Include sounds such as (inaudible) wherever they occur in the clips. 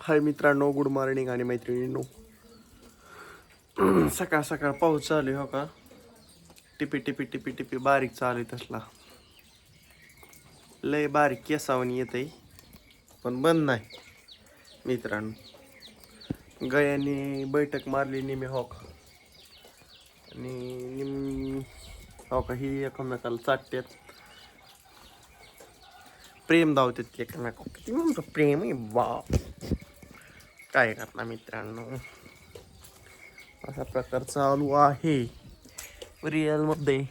हाय मित्रांनो good morning आणि मैत्रिणींनो. (clears throat) सकाळ सकाळ पाऊस चालू आहे हो का? टिपी टिपी टिपी टिपी बारीक चालू आहे तसला. लय बारीक केसावून येत आहे पण बंद नाही मित्रांनो. गयाने बैठक मारली निमे हो का? आणि निम हो का ही एकमेकाला चाटतात प्रेम धावतात एकमेक किती म्हणतो प्रेम आहे बाप. काय करणार मित्रांनो? असा प्रकार चालू आहे. रिअलमध्ये.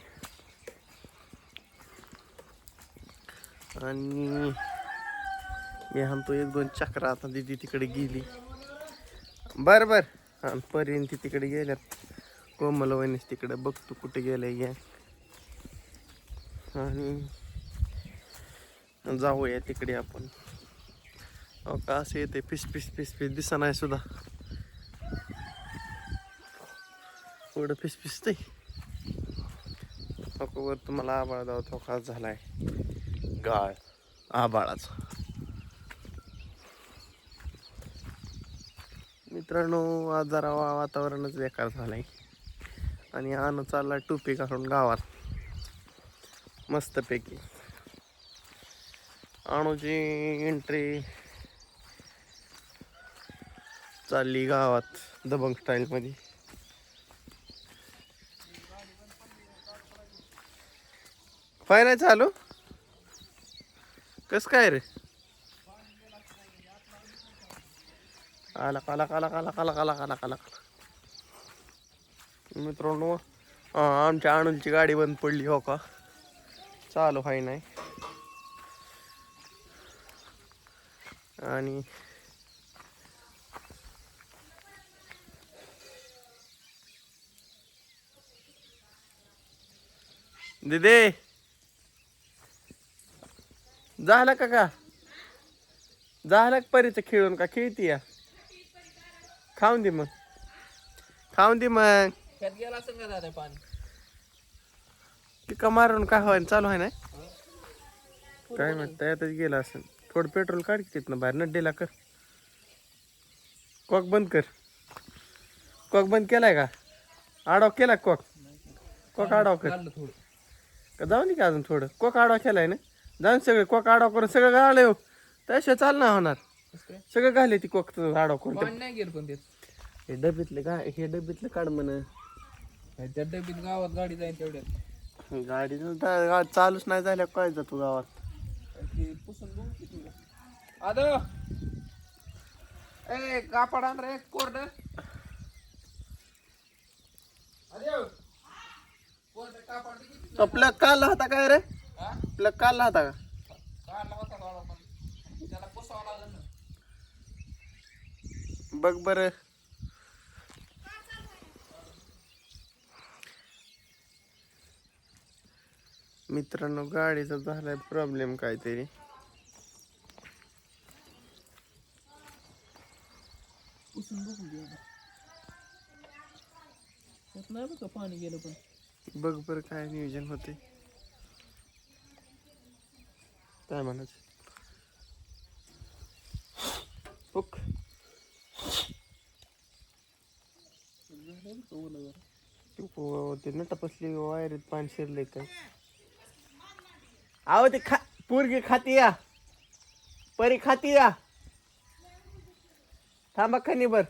आणि मी म्हणतो एक दोन चक्र आता दिदी तिकडे गेली. बर बर. आणि पर्यंत तिकडे गेल्यात. कोमल वहिनीस तिकडे बघतो कुठे गेले या आणि जाऊया तिकडे आपण. अहो का असं येते पिस पिस पिस पिस दिसा नाही सुद्धा पुढं पिस पिसते वर तुम्हाला आबाळ दाव धोका झालाय गाळ आबाळाचा मित्रांनो आज जरा वा- वातावरणच बेकार झालंय. आणि आणू चालला टोपी घालून गावात. मस्तपैकी. आणूची एंट्री चालली गावात दबंग स्टाईल मध्ये. पाय नाही चालू? कस काय रे? आला काला काला काला काला काला काला काला मित्रांनो हा, आमच्या आणूलची गाडी बंद पडली हो का? चालू हाय नाही आणि दिदे. झालं का का? झालं का परीचं खेळून का? खेळती या. खाऊन दे मग. खाऊन दे मग. त्यात गेला का दादा पाणी पिका मारून काय व्हायला चालू आहे ना? काय म्हणत त्यातच गेला असेल. थोडं पेट्रोल काढ की तिथनं बाहेर. नड्डेला कर. कॉक बंद कर. कॉक बंद केलाय का? आडाव केला का कॉक. कॉक आडाव कर. थोडं. का जाऊ नये का अजून थोडं. कोक आडवा केलाय ना जाऊन सगळे कोक आडवा करून सगळं घालय हो. त्याशिवाय चाल ना होणार. सगळं घाले ती कोक आडवा करून. पाणी नाही गेलं पण त्यात हे डबीतले गा हे डबीतलं काढ म्हण. त्या डबीत गावात गाडी जाईल तेवढ्यात. गाडी चालूच नाही झाल्या काय जातो गावात? ते पुसून बघू की तुला. आदो! ए कापड आण रे कोरड. अरे कोरड कापड दे की. तो प्लग काढला होता काय रे? प्लग काढला होता का? बघ बर. मित्रांनो गाडीचा झालाय प्रॉब्लेम काहीतरी. पाणी गेलं पण? बघ बर काय नियोजन होते काय म्हणायचं? ओक. झालं बघ तू वायरीत पाणी शिरले काय आहो ते खा पोरगी खाती या. परी खाती या. थांबा खनीभर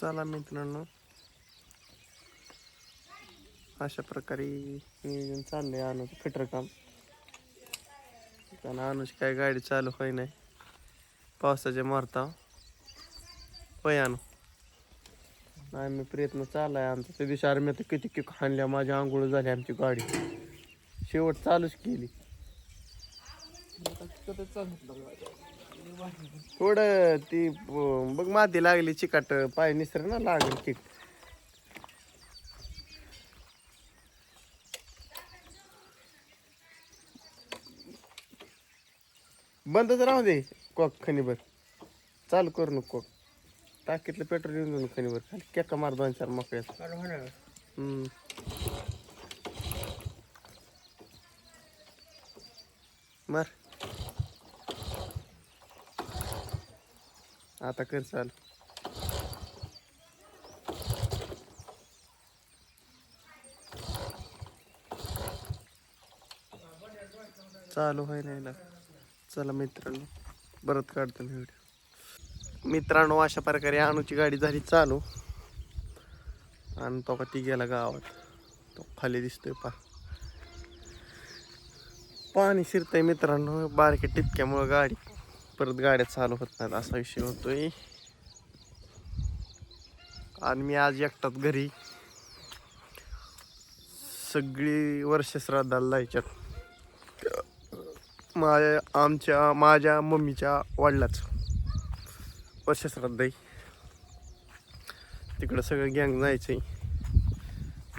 चला मित्रांनो. अशा प्रकारे नियोजन चाललंय अनुज फिटर काम. कारण अनुज काय गाडी चालू होई नाही. पावसाच्या मारता. होय आणू आम्ही प्रयत्न चाललाय आमचा. त्या दिवशी आर्मी आता किती किक हाणल्या माझ्या आंघोळ झाली आमची गाडी. शेवट चालूच केली. थोडं ती बघ माती लागली चिकाट पाय निसर ना लागल किक बंदच राहू दे कॉक खणीभर चालू करू नको कॉक. टाकीतलं पेट्रोल येऊन जाऊन खणीभर खाली केका मार दोन चार मोकळ्यात. मार. आता कर चाल. चालू आहे नाही ना चला मित्रांनो परत काढतो मी व्हिडिओ मित्रांनो अशा प्रकारे अनुची गाडी झाली चालू. आणि तो का ती गेला गावात. तो खाली दिसतोय पा पाणी शिरतंय मित्रांनो बारक्या टिपक्यामुळं गाडी. परत गाड्या चालू होत नाहीत असा विषय होतोय. आणि मी आज एकटाच घरी. सगळी वर्ष श्राद्धाला जायच्यात माझ्या आमच्या माझ्या मम्मीच्या वडिलाच. वर्ष श्राद्ध आहे. तिकडं सगळं गँग जायचंय.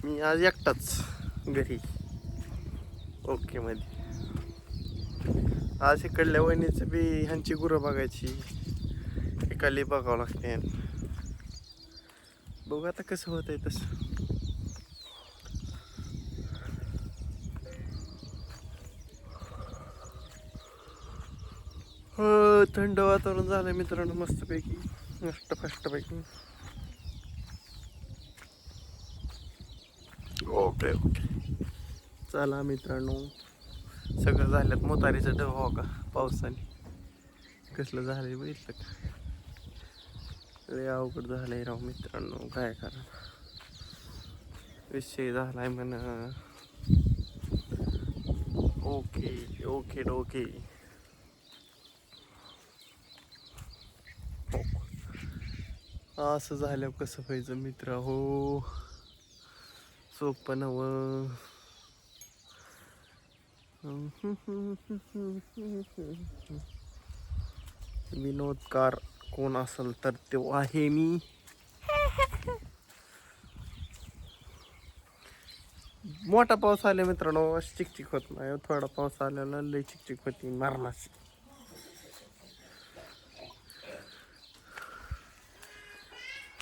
मी आज एकटाच घरी. ओके मध्ये. आज इकडल्या वहिनीचं बी ह्यांची गुरं बघायची. एकाली बघावं लागते बघू आता कसं होत आहे तसं. हो थंड वातावरण झालंय मित्रांनो मस्तपैकी. मस्त फस्टपैकी ओके ओके. चला मित्रांनो. सगळं झाल्यात. मोतारीचं डव हो का? पावसाने. कसलं झालंय बघितलं का? लय अवघड झालंय राव मित्रांनो. काय करा विषय झालाय म्हण. ओके ओके ओके हो. असं झाल्यावर कसं व्हायचं मित्र? हो. सोपं नवं विनोदकार कोण असेल तर तो आहे मी. मोठा पाऊस आला मित्रांनो चिकचिक होत नाही हो. थोडा पाऊस आल्याला लय चिकचिक होती मारणाची.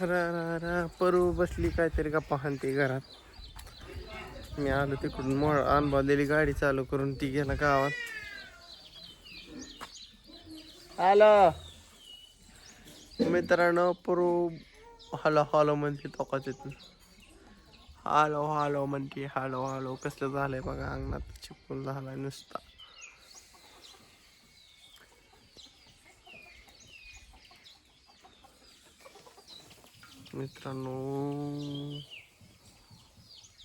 रा रा रा परू बसली काहीतरी गप्पा हाणते घरात. मी आलो तिकडून मोळ अनबांधलेली गाडी चालू करून ती गेला गावात. हॅलो. मित्रांनो परू हॅलो हॅलो म्हणते तोकाच येत हॅलो हॅलो म्हणते हॅलो हॅलो. कसलं झालंय बघा अंगणात चिपकून झालाय नुसता. मित्रांनो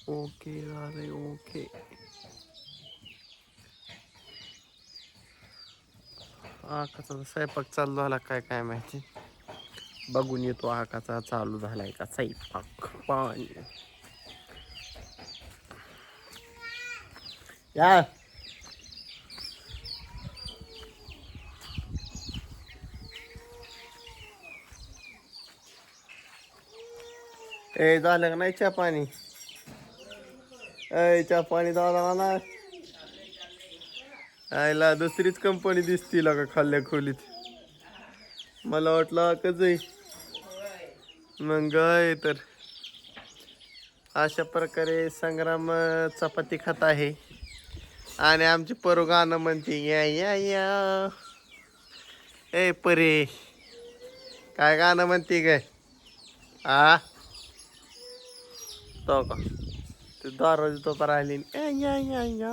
ओके झाले ओके आकाचा स्वयंपाक चालू झाला काय काय माहिती? बघून येतो आकाचा चालू झालाय का स्वयंपाक. पाणी. या. ए झालं का नाही चहा पाणी? ए चहा पाणी दादा ना आईला दुसरीच कंपनी दिसती का खाल्ल्या खोलीत. मला वाटलं कच आहे. मग काय तर. अशा प्रकारे संग्राम चपाती खात आहे. आणि आमची परो गाणं म्हणते या या या. ए परे. काय गाणं म्हणते काय आ? तो का? ते दरवाजे तो या या या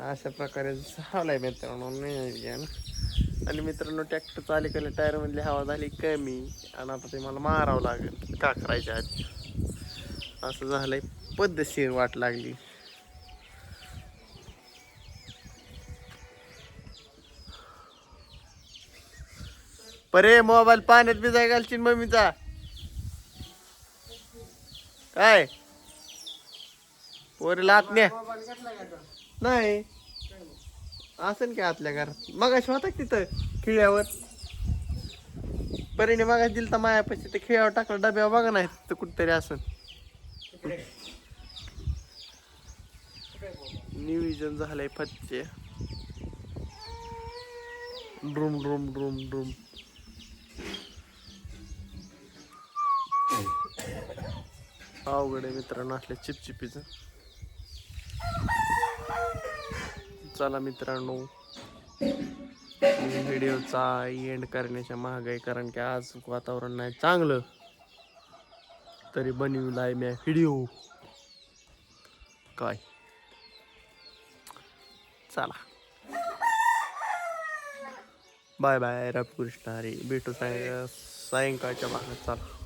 अशा प्रकारे झालाय मित्रांनो नियोजन आणि मित्रांनो ट्रॅक्टर चालू केलं टायर मधली हवा झाली कमी. आणि आता ते मला मारावं लागेल. का करायच्या आधी असं झालंय. पद्धतशीर वाट लागली. परे मोबाईल पाण्यात भिजाय घालशील मम्मीचा. काय? पोरीला आत न्या. नाही. असेल की आतल्या घरात. मगाशी होता तिथं खिळ्यावर? परीने मगाशी दिल तर मायापाशी ते खिळ्यावर टाकलं डब्यावर बघा नाही तिथं कुठतरी असन नियोजन झालंय फच्चे. ड्रुम ड्रूम ड्रूम ड्रुम. अवघड आहे मित्रांनो असल्या चिपचिपीचं. चला मित्रांनो व्हिडिओचा एंड करण्याच्या महाग आहे कारण की आज वातावरण नाही चांगलं. तरी बनविलाय मी व्हिडिओ. काय? चला. Bye bye Ramkrishna Hari. भेटू साय सायंकाळच्या भागात चला.